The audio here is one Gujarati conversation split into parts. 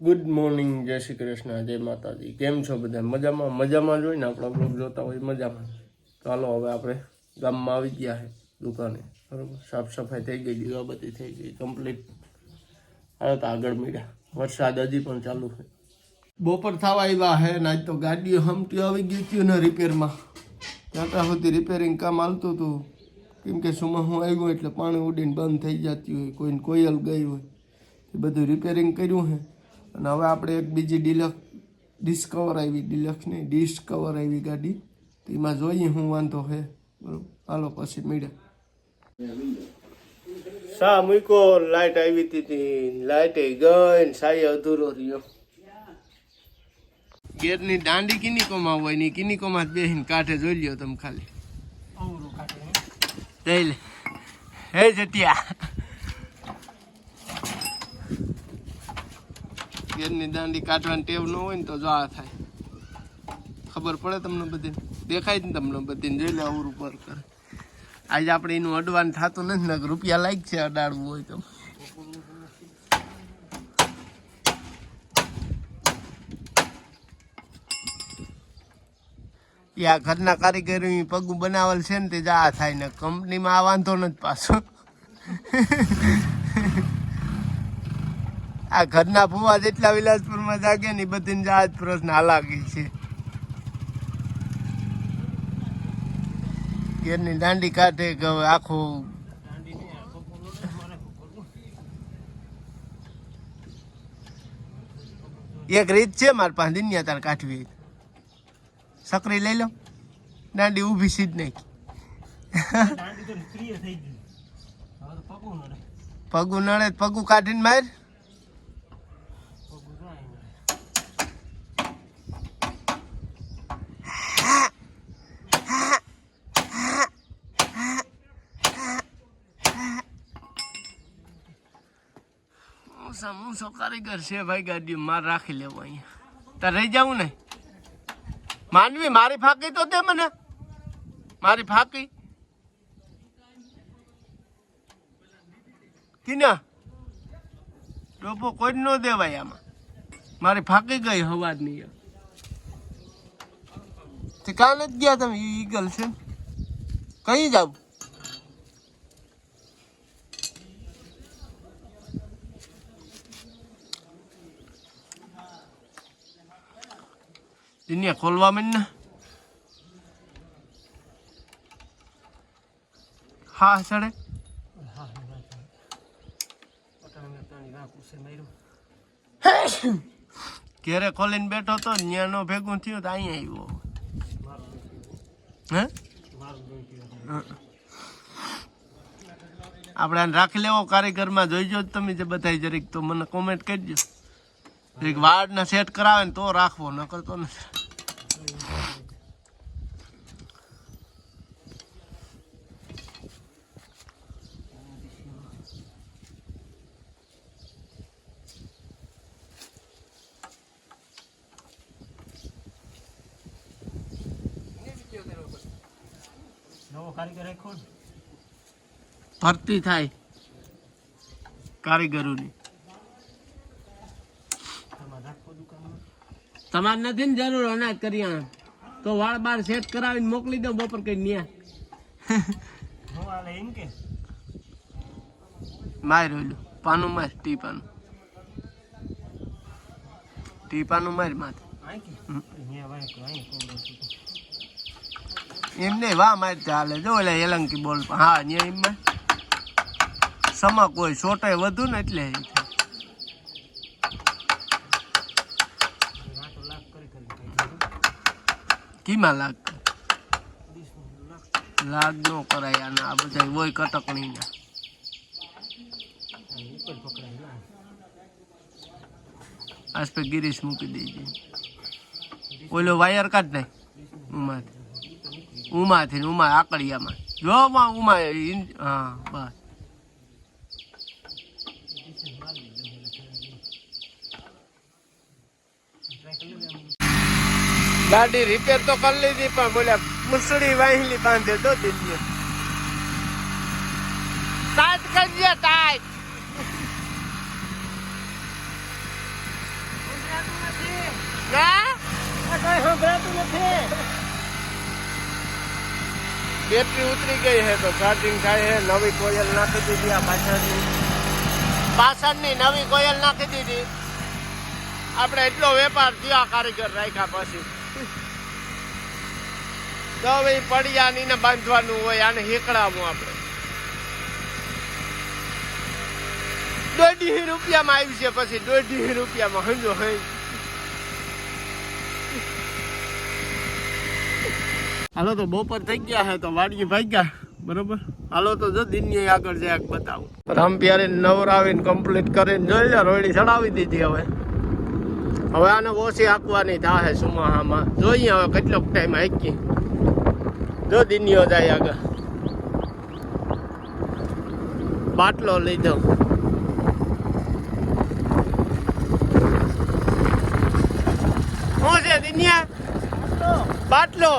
ગુડ મોર્નિંગ જય શ્રી કૃષ્ણ, જય માતાજી. કેમ છો બધા? મજામાં? મજામાં જોઈને આપણા બ્લોગ જોતા હોય મજામાં ચાલો હવે આપણે ગામમાં આવી ગયા છે દુકાને. બરાબર? સાફ સફાઈ થઈ ગઈ, દીવાબત્તી થઈ ગઈ કમ્પ્લીટ હવે તો આગળ મળ્યા. વરસાદ હજી પણ ચાલુ છે. બપોર થવા આવ્યા હે ને તો ગાડીઓ હમટી આવી ગઈ હતી ને રિપેરમાં. ત્યાં સુધી રિપેરિંગ કામ હાલતું હતું. કેમ કે સુમા હું આવ્યો એટલે પાણી ઉડીને બંધ થઈ જતી હોય, કોઈને કોયલ ગઈ હોય. એ બધું રિપેરિંગ કર્યું છે અને હવે આપણે એક બીજી ડિલક્સ ડિસ્કવર આવી ડિલક્સ નહીં ડિસ્કવર આવી ગાડી. તો એમાં જોઈએ હું વાંધો હે. બરોબર. હાલો પછી મીડ્યા સા મૂકો લાઇટ આવી હતી લાઇટે ગઈ ને સાઈ અધૂરો રહ્યો. ગેરની દાંડી કિની કોમાં હોયની કિની જ બેહીને કાંઠે જોઈ લ્યો તમે ખાલી. જઈ લે. હે જટિયા. ગેરની દાંડી કાઢવાની ટેવ ન હોય ને તો જો થાય. ખબર પડે તમને બધી? દેખાય ને તમને બધી? જોઈ લે અવરું પર કરે. આજે આપણે એનું અડવાન થતું નથી ને રૂપિયા લાયક છે અડાડવું હોય તો. એ આ ઘરના કારીગરો પગું બનાવેલ છે ને તે જ થાય ને, કંપનીમાં આ વાંધો નથી પાછો. આ ઘરના ભૂવા જેટલા વિલાસપુરમાં જાગે ને બધી જહાજ પ્રશ્ન હાલાકી છે. ઘેરની દાંડી કાઢે કે આખું એક રીત છે મારી પાસે દિનિયા તાર કાઢવી. સકરી લઈ લો. દાંડી ઊભી સીધ નહીં પગું નડે. પગું કાઢીને માર. મૂસો કારીગર છે ભાઈ ગાડી માર રાખી લેવો અહીંયા. તાર રહી જાવું ને? માનવી, મારી ફાકી તો દે મને. મારી ફાકી. કિના ડોપો કોઈ ન દેવાય આમાં. મારી ફાકી ગઈ હવાજ તે કાલે જ ગયા તમે ઈગલ છે? કઈ જાવ? ખોલવા માંડ ને હા ચડે ઘેરે ખોલીને બેઠો તો ન્યાનો ભેગું થયું તો અહીંયા આવ્યો હે આપણે રાખી લેવો કારીગરમાં જોઈજો તમે જે બધાય જરીક તો મને કોમેન્ટ કરજો જરીક વાળના સેટ કરાવે ને તો રાખવો ન કરતો નથી નવો કારીગર ભરતી થાય કારીગરોની. તમારે નથી ને જરૂર અનાજ કરિયાણા. તો વાળ બાર સેટ કરાવીને મોકલી દો બપોર કઈ ન્યા. માર પાનું માર ટીપાનું. ટીપાનું માર માથે આય કે હમ. અહીંયા વાય તો અહીંયા કોણ બોલતું હતું. એમ નહીં વાહ માર ચાલે. જો એટલે એલંકી બોલ. હા ન્યા એમ સમક હોય સોટાય વધુ ને એટલે કીમાં લાગ લાગ નો કરાય અને આ બધા હોય કટક નહીં એક ના આજ પે ગિરીશ મૂકી દેજે. ઓલો વાયર કાઢ નાખ. ઉમાથી. ઉમાથી ઉમા આકડિયામાં. જો માં ઉમા હા બસ. ગાડી રિપેર તો કરી લીધી પણ બોલ્યા મુસડી વાહિલી બાંધે દો દીધી ટાઈટ કરી દે ટાઈટ ના કઈ સંભળાતું નથી. બેટરી ઉતરી ગઈ છે તો ચાર્જિંગ થાય છે નવી કોયલ નાખી દીધી આ પાછળની પાછળની નવી કોયલ નાખી દીધી. આપણે એટલો વેપાર થયો કારીગર રાખ્યા પછી. તો હવે પડ્યા ને બાંધવાનું હોય, આને હેકડાવું આપણે. દોઢી રૂપિયામાં આવી છે પછી, દોઢી રૂપિયામાં, હંજો હઈ હાલો તો બપોર થઈ ગયા છે તો વાડીએ ભાગ્યા, બરોબર? હાલો તો જો દિનની આગળ જાય બતાવું. રામ પ્યારે નવરાવીને કમ્પ્લીટ કરીને જોઈ લે રોડી ચડાવી દીધી હવે. હવે આને ઓછી આપવાની થાય સુમાહામાં. જોઈએ હવે કેટલોક ટાઈમ હાકી જો દિનીઓ જાય આગળ. બાટલો લીધો શું છે દિનિયા? બાટલો.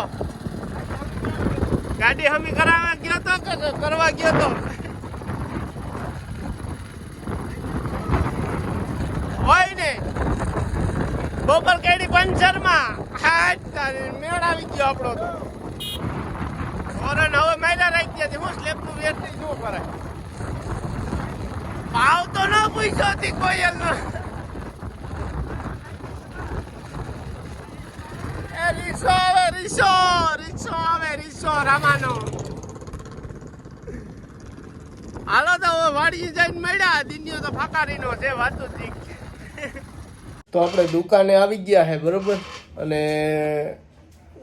ગાડી હમી કરાવવા ગયો તો કે કરવા ગયો તો? હોય ને. બપોર કેડી પંચરમાં. હાટ તારી મેળ આવી ગયો આપણો તો. ઓરન હવે મહિલા રાખી હતી હું સ્લેબનું વેચતી શું કરે ભાવ તો ન પૂછ્યો હતી કોયલનો એ રિસો રીસો રીસો આવે રીસો રામાનો હાલો તો હવે વાડી જઈને મળ્યા. દિનિયો તો ફાકારીનો છે, વાતું ઠીક તો આપણે દુકાને આવી ગયા હે, બરોબર? અને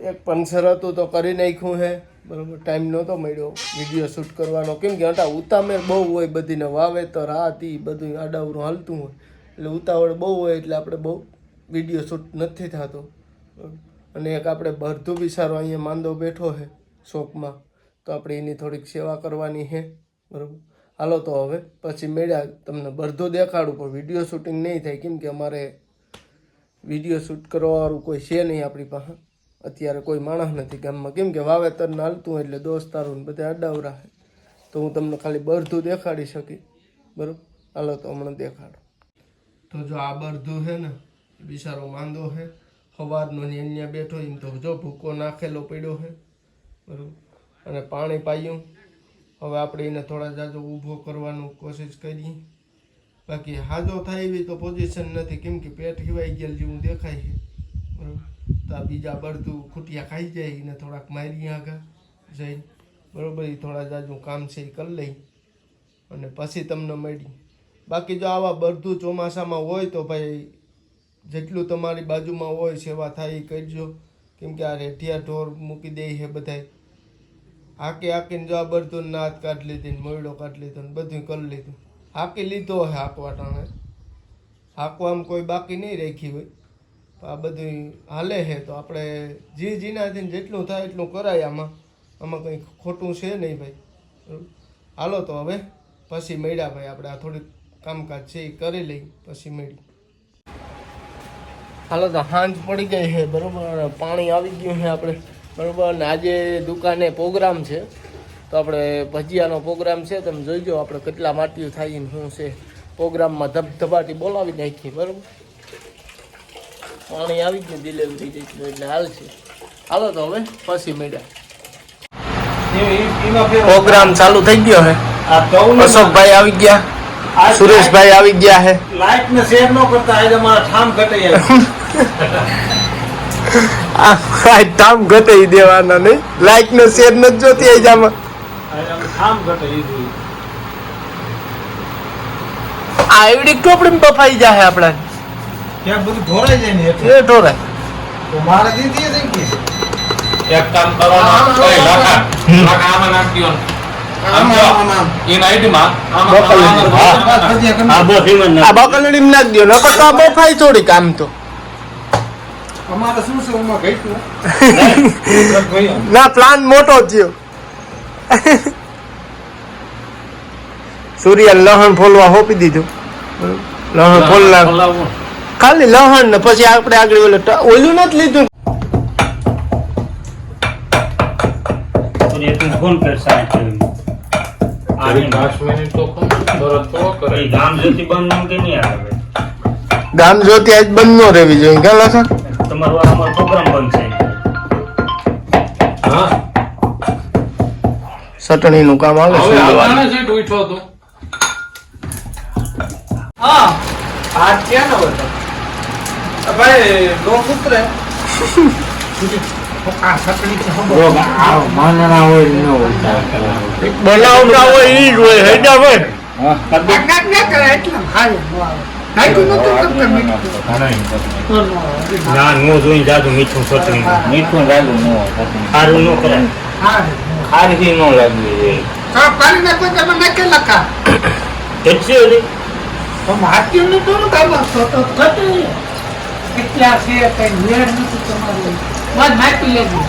એક પંચર હતું તો કરી નાખ્યું હે, બરોબર? ટાઈમ નહોતો મળ્યો. વીડિયો શૂટ કરવાનો. કેમ કે હટા ઉતામેર બહુ હોય બધીને વાવેતર, આ, તી બધું આડાવરું હાલતું હોય. એટલે ઉતાવળ બહુ હોય એટલે આપણે બહુ વીડિયો શૂટ નથી થતો. અને એક આપણે ભરતું બિસારો અહીંયા માંદો બેઠો છે શોપમાં તો આપણે એની થોડીક સેવા કરવાની છે, બરાબર? હાલો તો હવે પછી મેળ્યા તમને બરધો દેખાડું, પણ વીડિયો શૂટિંગ નહીં થાય, કેમ કે અમારે વીડિયો શૂટ કરવાવાળું કોઈ છે નહીં આપણી પાસે. અત્યારે કોઈ માણસ નથી ગામમાં. કેમ કે વાવેતર નાલતું એટલે દોસ્તારો બધા અડાવરા છે. તો હું તમને ખાલી બરધું દેખાડી શકી, બરાબર? હાલો તો હમણાં દેખાડો. તો જો આ બરધું છે ને બિચારો માંદો છે સવારનો અહીંયા બેઠો એમ તો જો ભૂકો નાખેલો પડ્યો છે બરાબર? અને પાણી પાયું. હવે આપણે એને થોડા જાજો ઊભો કરવાનું કોશિશ કરીએ. બાકી હાજો થાય એવી તો પોઝિશન નથી, કેમ કે પેટ ખીવાઈ ગયેલ જેવું દેખાય છે, બરાબર? તો આ બીજા બળતું ખૂટિયા ખાઈ જાય, એને થોડાક મારી આગળ જઈ બરાબર? એ થોડા જાજુ કામ છે એ કરી લઈ. અને પછી તમને મળી. બાકી જો આવા બળતું ચોમાસામાં હોય તો ભાઈ જેટલું તમારી બાજુમાં હોય સેવા થાય એ કરજો. કેમ કે આ રેઠિયા ઢોર મૂકી દે છે બધાય. હાકી હાકીને જો આ બળતું નાત કાઢી લીધી ને મોયડો કાઢી લીધો ને બધું કરી લીધું. હાકી લીધો હે હાકવા ટાણે હાકવામાં કોઈ બાકી નહીં રાખી હોય. આ બધું હાલે છે. તો આપણે જી જીનાથી જેટલું થાય એટલું કરાય આમાં. આમાં કંઈ ખોટું છે નહીં ભાઈ? હાલો તો હવે. પછી મળ્યા ભાઈ. આપણે આ થોડીક કામકાજ છે એ કરી લઈ. પછી મળી હાલો તો સાંજ પડી ગઈ છે બરાબર? પાણી આવી ગયું છે આપણે. બરાબર? ને આજે દુકાને પ્રોગ્રામ છે. તો આપણે ભજીયાનો પ્રોગ્રામ છે તમે જોઈજો આપણે કેટલા માટીઓ થાય ને શું છે. પ્રોગ્રામમાં ધબધબાટી બોલાવી નાખીએ બરાબર? પાણી આવી ગયું ડિલિવરી જેટલું એટલે હાલ છે. હાલો તો હવે પછી મળ્યા. પ્રોગ્રામ ચાલુ થઈ ગયો છે. અશોકભાઈ આવી ગયા. સુરેશભાઈ આવી ગયા છે લાઈટ ને શેર ન કરતા આજે મારા ઠામ ઘટે આ ટામ ઘટે ઈ દેવાના નહીં લાઈક નો શેર નથી જોતી આઈ જામાં ઠામ ઘટે એ જોઈ આ એવડી ટોપડી બફાઈ જાય આપડા ત્યાં બધું ઢોળાઈ જાય ને એટલે એ ઢોરે તો મારે દીધી છે કે એક કામ કરો ને, કઈ લાખા લાખા આમાં નાખી ને. આમ જો, એ નાઈટમાં આમાં બકલ આમાં લીધી. આમાં ભજીયા કરી આ બકલડી નાખ દો નકર તો આ બફાઈ થોડી કામ તો. અમારે શું છે ઉમાં ઘટ્યું ના પ્લાન મોટો થયો. સૂર્ય લહણ ફોલવા હોપી દીધું. લહણ ફોલના બોલાવો. ખાલી લહણ ને પછી આપણે આગળ ઓલું ઓલું નથી લીધું. ફોન પર સાહેબ ગામ જતી બંધ નામ કે નહીં આવે? ગામ જોતી આજ બંધ નો રહેવી જોઈએ ક્યાં લાસા તમારો આ અમારો પ્રોગ્રામ બંધ છે. હા. સટણી નું કામ આવે છે. આવવાને છે ઉઠો તો. હા આ ક્યાં નો હતો ભાઈ નો પુત્ર બનાવતા હોય એ જ હોય હેડા હોય ના કરે ના જોઈને જાદુ મીઠું ચટણી મીઠું લાગ્યું ન સારું ન કરાય હા ખારી ન લાગવી કરી છે કઈ નિયર નથી તમારું મત નાખી લેજો.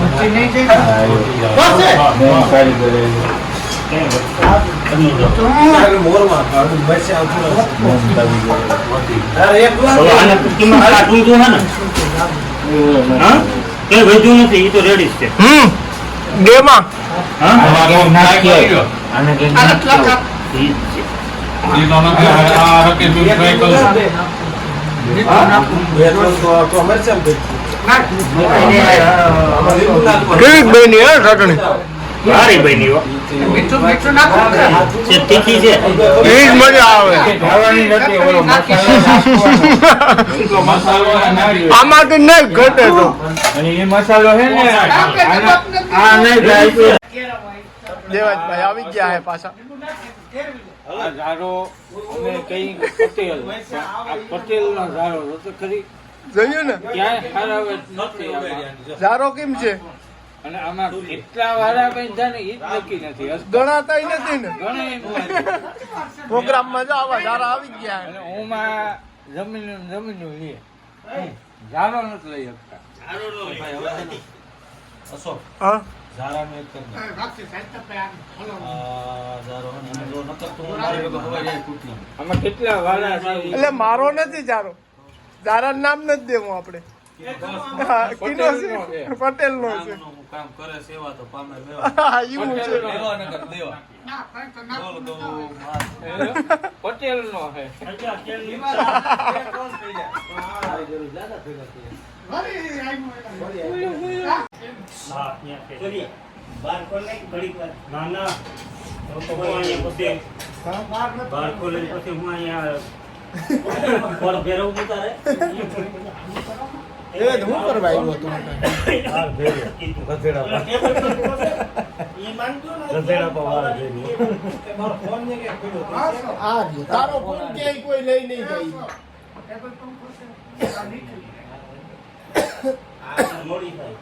મચ્છી નહીં જાય બસ મેં કારીગરે તમે જો. મેં કારીગરે હવે આને કિંમત કાઢવું તો હે ને હા કઈ વધ્યું નથી એ તો રેડી જ છે હમ બે માં હા કેવી બની હે ચટણી? સારી બની હો. મીઠું મીઠું નાખો છે તીખી છે. જ મજા આવે. ખાવાની નથી ઓલો મસાલો નાખવાનો. તો નહીં ઘટે તો. અને એ મસાલો છે ને આ નહીં જાય દેવાજભાઈ આવી ગયા હે પાછા. ઝાડો અમે કઈ પટેલ આ પટેલ નો ઝાડો તો ખરી. જોયું ને? ક્યાંય નથી. કેમ છે? અને આમાં કેટલા વાળા બંધા ને નક્કી નથી. ગણાતા નથી ને. પ્રોગ્રામમાં જો આવા જારા આવી ગયા. હે અને ઓમાં જમીન જમીન લે. ઝાડો નથી લઈ શકતા. હા? આમાં કેટલા વાળા એટલે મારો નથી જારો. જારા નામ નથી દેવું આપણે. પટેલ નો છે. હા, એવું છે. પટેલ નો છે હું? એ હું કરવા આવ્યો હતો તારો ફોન ક્યાંય કોઈ લઈ નહીં જાય મોડી થાય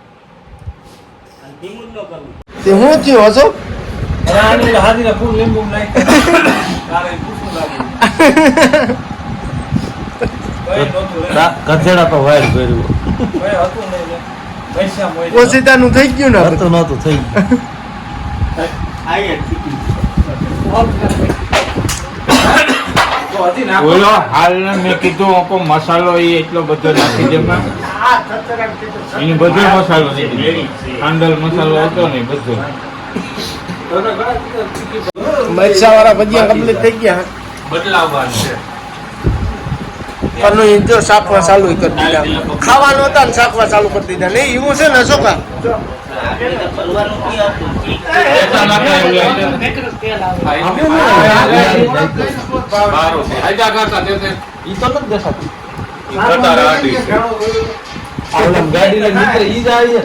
અને ધીમું જ ન કરવું તે હું થયો હશો? ગધેડા પર વાયર કર્યું ઓશિતાનું થઈ ગયું ને હવે. નતું થઈ ગયું. ઓલો હાલ મેં કીધું પણ મસાલો એ એટલો બધો નાખી દે એને બધો મસાલો દે. મસાલો હતો ને બધો. મરચા વાળા ભજીયા કમ્પ્લીટ થઈ ગયા બદલાવવાનું છે. અને જો શાકવા ચાલુ કરી દીધા. ખાવાનું હતા ને શાકવા ચાલુ કરી દીધા. નહીં એવું છે ને અશોકા કરવાનું કી હતું એસા નાખે એવું સારું છે આજા કરતા તે તે ઈ તો નથી દેખાતું ઈ કતાર આડી છે ઓલા ગાડી લઈને નીકળે ઈ જ આવી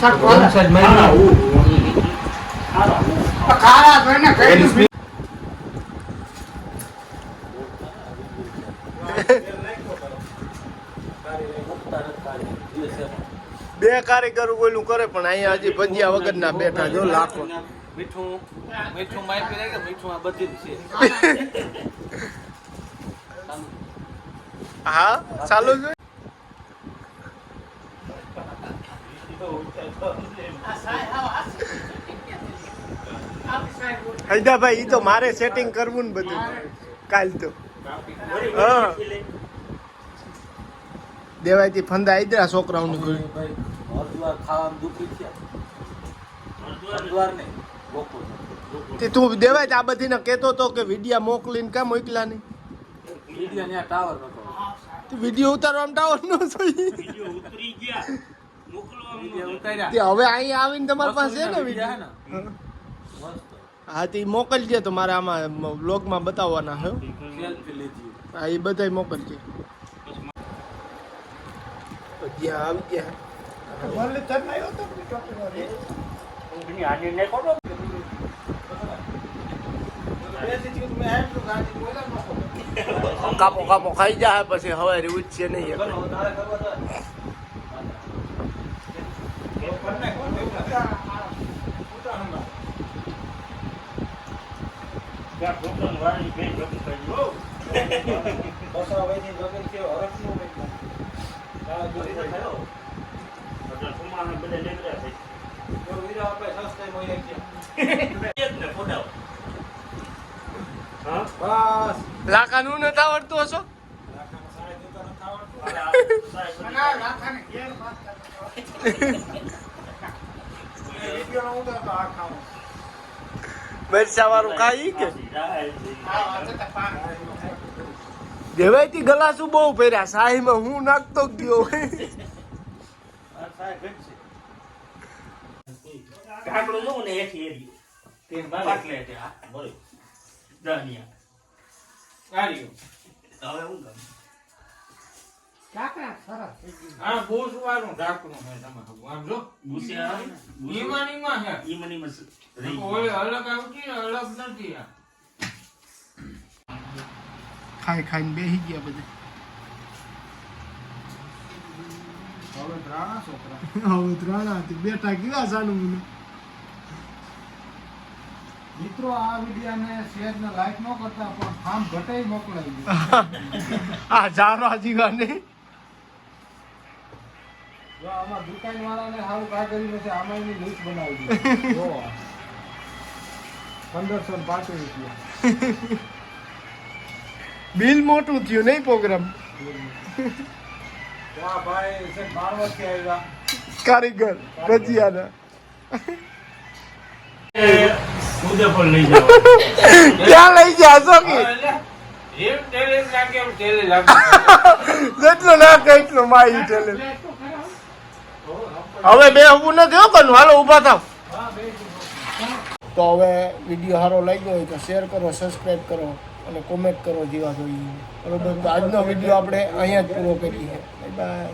ખારા સાઈડ મારી જોઈને કહી બે કારીગર ઓલું કરે પણ અહીંયા હજી ભજીયા વગર ના બેઠા જો લાખો. મીઠું મીઠું માપી રાખે મીઠું આ બધી છે. હા ચાલુ છે હૈદાભાઈ ઈ તો મારે સેટિંગ કરવું ને બધું. કાલ તો. હા. દેવાયથી ફંદા આઈદરા છોકરાઓનું ઘરે. હરદ્વાર દુખી હરદ્વાર ને તે તું દેવાય આ બધીને કહેતો તો કે વિડિયા મોકલીને કેમ મોકલા નહીં? વીડિયો ઉતારવામાં ટાવર ન જોઈએ વીડિયો ઉતરી ગયા. મોકલવામાં તે હવે અહીં આવીને તમારી પાસે છે ને વીડિયો હા તે મોકલજે તો મારે આમાં બ્લોગમાં બતાવવાના છે. હા એ બધાય મોકલજે. આવી ગયા. ભલે તને આવ્યો તો ચોકીદાર. હાજરી નહીં ખોટો કાપો કાપો ખાઈ જાય પછી હવે ઉચશે નહીં ત્યાં ભૂખણ વાળી બે ભેગું કરી એટલે સુમાને બધે લેવડ્યા છે. એક ને ફોડાવો. હા? લાકાનું નથી આવડતું હશો આ સાહેબ અને આ લાખાને ઘેર વાત કરતો. એ વિડીયોનો હું નથી આવડતું હશો મરચા ખાઈ કે પાન. દેવાયથી ગલાસું બહુ પહેર્યા સાહીમાં હું નાખતો ગયો ગામડું જોઉં ને એથી એરિયો. પાટલે છે, આ બરોબર. દાનિયા. હવે હું ગામ. સરસ થઈ ગયું. ઢાંકણું જો. રહી. અલગ આવતી અલગ નથી આ. ખાઈ ખાઈને બેસી ગયા બધા. હવે દ્રાણા છોકરા. હવે ત્રણ બેઠા કેવા સાનું મને. મિત્રો આ વિડિયાને શેર ને લાઈક ન કરતા પણ ફાર્મ ઘટાઈ મોકલાવી આ જારા જીવાને જો આમાં દુકાન વાળાને સારું કાગળી નથી આમાં એની લિસ્ટ બનાવી દીધી જો. પંદરસો ને પાંચ રૂપિયા. બિલ મોટું થયું નહીં પ્રોગ્રામ? વાહ ભાઈ છે બાર વર્ષથી આવ્યા. કારીગર ભજીયાના ઉદયપુર લઈ જાવ ક્યાં લઈ ગયા છો કે? એમ તેલે લાગે એમ તેલે લાગે જેટલું નાખે એટલું માઈ ટેલે હવે બે ઊભું નથી હો કનું હાલો ઊભા થાવ. તો હવે વીડિયો સારો લાગ્યો હોય તો શેર કરો સબસ્ક્રાઈબ કરો અને કોમેન્ટ કરો જેવા જોઈએ. બરોબર? તો આજનો વીડિયો આપણે અહીંયા જ પૂરો કરીએ. Bye bye